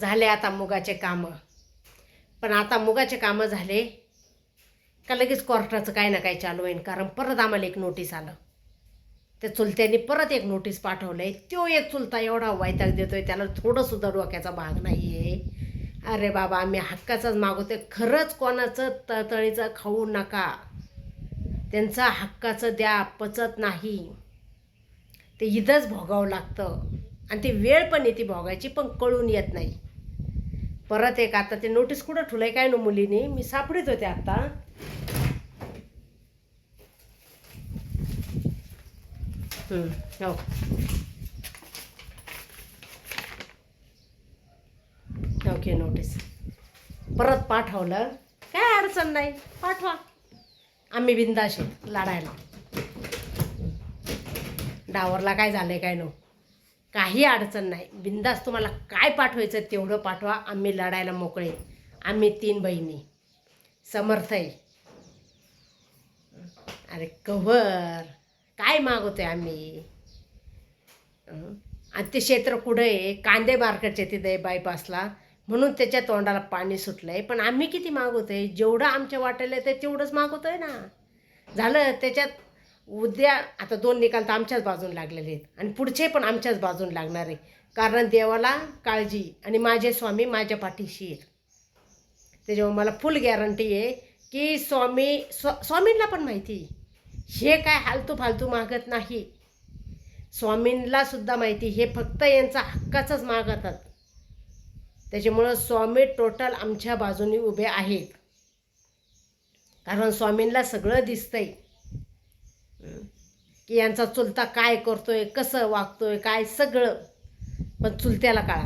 झाले आता मुगाचे कामं. पण आता मुगाचे कामं झाले का लगेच कोर्टाचं काही ना काही चालू होईल कारण परत आम्हाला एक नोटीस आलं. त्या चुलत्यांनी परत एक नोटीस पाठवलंय. तो एक चुलता एवढा वैताग देतोय. त्याला थोडंसुद्धा डोक्याचा भाग नाही आहे अरे बाबा आम्ही हक्काचाच मागवतोय. खरंच कोणाचं तळतळीचं खाऊ नका. त्यांचा हक्काचं द्या पचत नाही. ते इथंच भोगावं लागतं. आणि ती वेळ पण येते भोगायची पण कळून येत नाही. परत एक आता ते नोटीस कुठं ठुलंय काय नो मुलीने? मी सापडीत होते आता. हो ओके नोटीस परत पाठवलं. काय अडचण नाही. पाठवा. आम्ही बिंदाश आहेत लढायला डावरला काय झालंय काय नो? काही अडचण नाही. बिंदास तुम्हाला काय पाठवायचं तेवढं पाठवा. आम्ही लढायला मोकळे आम्ही तीन बहिणी. समर्थ आहे. अरे कव्हर. काय मागवतो आहे आम्ही? आणि ते क्षेत्र कुठं आहे? कांदे मार्केटचे तिथे आहे बायपासला म्हणून त्याच्या तोंडाला पाणी सुटलं आहे पण आम्ही किती मागवतो आहे जेवढं आमच्या वाटेला ते तेवढंच मागवतो आहे ना. झालं. त्याच्यात उद्या आता दोन निकाल तर आमच्याच बाजून लागलेले आहेत. आणि पुढचे पण आमच्याच बाजून लागणार आहे. कारण देवाला काळजी आणि माझे स्वामी माझ्या पाठीशी आहेत. त्याच्यामुळे मला फुल गॅरंटी आहे की स्वामी स्व स्वामींना पण माहिती हे काय हालतू फालतू मागत नाही. स्वामींना सुद्धा माहिती हे फक्त यांचा हक्काचंच मागतात. त्याच्यामुळं स्वामी टोटल आमच्या बाजूनी उभे आहेत. कारण स्वामींना सगळं दिसतंय. की यांचा चुलता काय करतोय कसं वागतोय काय सगळं. पण चुलत्याला काळा.